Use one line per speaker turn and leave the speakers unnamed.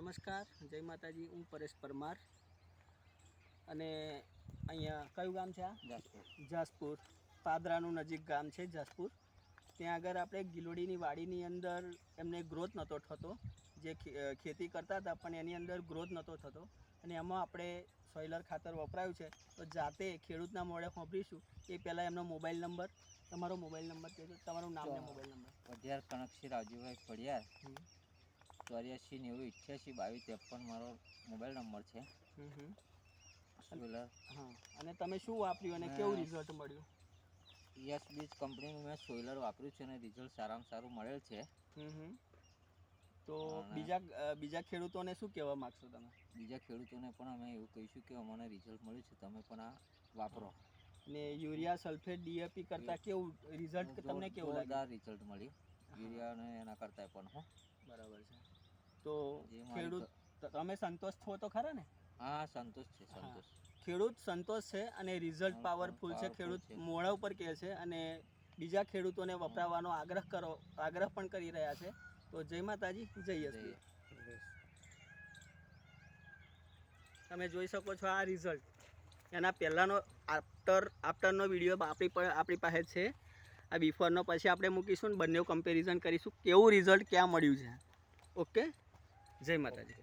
નમસ્કાર જય માતાજી હું પરેશ પરમાર. અને અહીંયા કયું ગામ છે આ?
જાસપુર.
પાદરાનું નજીક ગામ છે જાસપુર. ત્યાં આગળ આપણે ગિલોડીની વાડીની અંદર એમને ગ્રોથ નહોતો થતો. જે ખેતી કરતા હતા પણ એની અંદર ગ્રોથ નહોતો થતો. અને એમાં આપણે સોઇલર ખાતર વપરાયું છે. તો જાતે ખેડૂતના મોડે સાંભળીશું. એ પહેલાં એમનો મોબાઈલ નંબર તમારો મોબાઈલ નંબર કહેજો. તમારું નામ ને મોબાઈલ નંબર.
પઢિયાર કણકશી રાજુભાઈ પઢિયાર. ચોર્યાસી નેવું ઇઠ્યાસી બાવીસ ત્રેપન મારો મોબાઈલ નંબર છે.
હા. અને તમે શું વાપર્યું અને કેવું રિઝલ્ટ મળ્યું?
યસ બીજ કંપનીનું મેં સોલર વાપર્યું છે અને રિઝલ્ટ સારામાં સારું મળેલ છે.
તો બીજા બીજા ખેડૂતોને શું કહેવા માગશો તમે?
બીજા ખેડૂતોને પણ અમે એવું કહીશું કે અમને રિઝલ્ટ મળ્યું છે તમે પણ આ વાપરો.
અને યુરિયા સલ્ફેટ ડીએપી કરતા કેવું રિઝલ્ટ તમને કેવું લાગ્યું?
રિઝલ્ટ મળ્યું યુરિયા અને એના કરતાં પણ હો.
બરાબર છે. તો ખેડૂત તમે સંતોષ છો તો ખરા ને?
હા સંતોષ છે સંતોષ.
ખેડૂત સંતોષ છે અને રિઝલ્ટ પાવરફુલ છે. ખેડૂત. મોડા ઉપર કહે છે અને બીજા ખેડૂતોને વપરાવવાનો આગ્રહ કરો આગ્રહ પણ કરી રહ્યા છે. તો જય માતાજી જય યશવી. તમે જોઈ શકો છો આ રિઝલ્ટ એના પહેલાંનો આફ્ટર આફ્ટરનો વીડિયો આપણી આપણી પાસે છે. આ બિફોરનો પછી આપણે મૂકીશું ને બંને કમ્પેરિઝન કરીશું કેવું રિઝલ્ટ ક્યાં મળ્યું છે. ઓકે? જય માતાજી.